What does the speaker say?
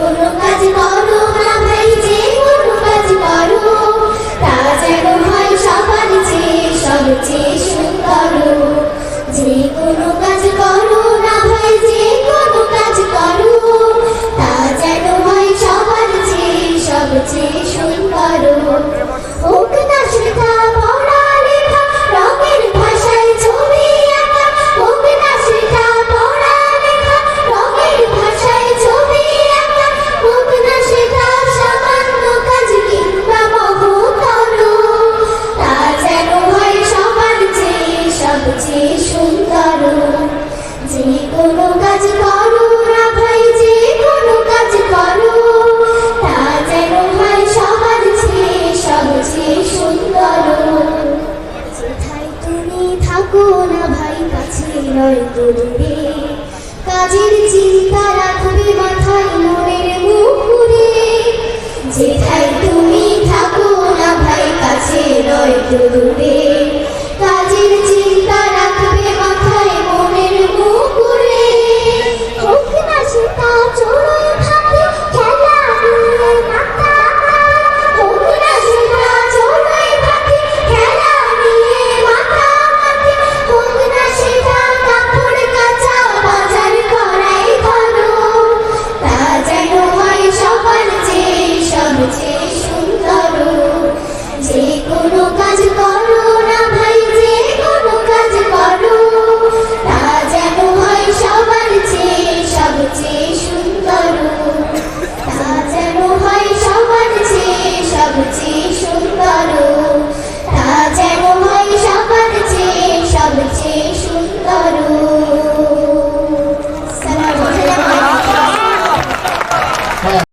কোনো কাজ কর কোনো কাজ করো না ভাই, যে কোনো কাজ করো। তা যেন তুমি থাকো না ভাই, কাছে নয় তো দূরে কাজের চিন্তা